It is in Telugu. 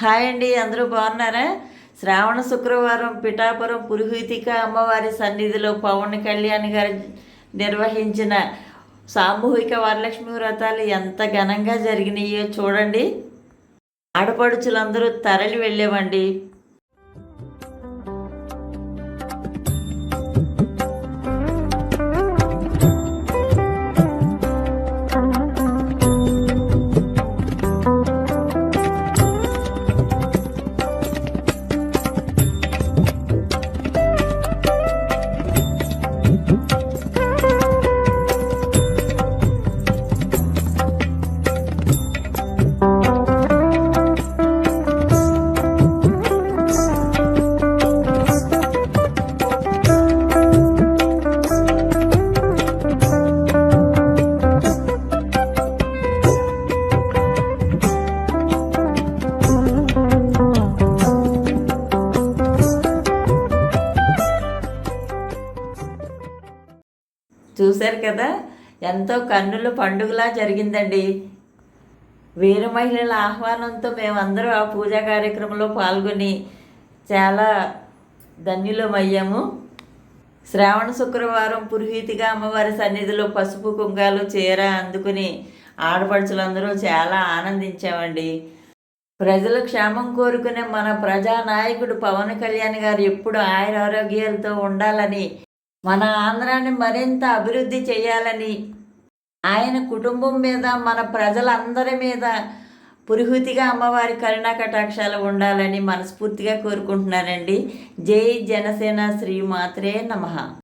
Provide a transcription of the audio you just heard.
హాయ్ అండి అందరూ బాగున్నారా? శ్రావణ శుక్రవారం పిఠాపురం పురుహితిక అమ్మవారి సన్నిధిలో పవన్ కళ్యాణ్ గారు నిర్వహించిన సామూహిక వరలక్ష్మి వ్రతాలు ఎంత ఘనంగా జరిగినాయో చూడండి. ఆడపడుచులందరూ తరలి వెళ్ళేవండి. చూశారు కదా? ఎంతో కన్నుల పండుగలా జరిగిందండి. వీర మహిళల ఆహ్వానంతో మేమందరం ఆ పూజా కార్యక్రమంలో పాల్గొని చాలా ధన్యులమయ్యాము. శ్రావణ శుక్రవారం పురోహితిగా అమ్మవారి సన్నిధిలో పసుపు కుంకాలు చీర అందుకుని ఆడపడుచులందరూ చాలా ఆనందించామండి. ప్రజల క్షేమం కోరుకునే మన ప్రజానాయకుడు పవన్ కళ్యాణ్ గారు ఎప్పుడు ఆయుర ఆరోగ్యాలతో ఉండాలని మన ఆంధ్రాన్ని మరింత అభివృద్ధి చేయాలని ఆయన కుటుంబం మీద మన ప్రజలందరి మీద పురుహుతిగా అమ్మవారి కరుణా కటాక్షాలు ఉండాలని మనస్ఫూర్తిగా కోరుకుంటున్నానండి. జై జనసేన శ్రీమాత్రే నమః.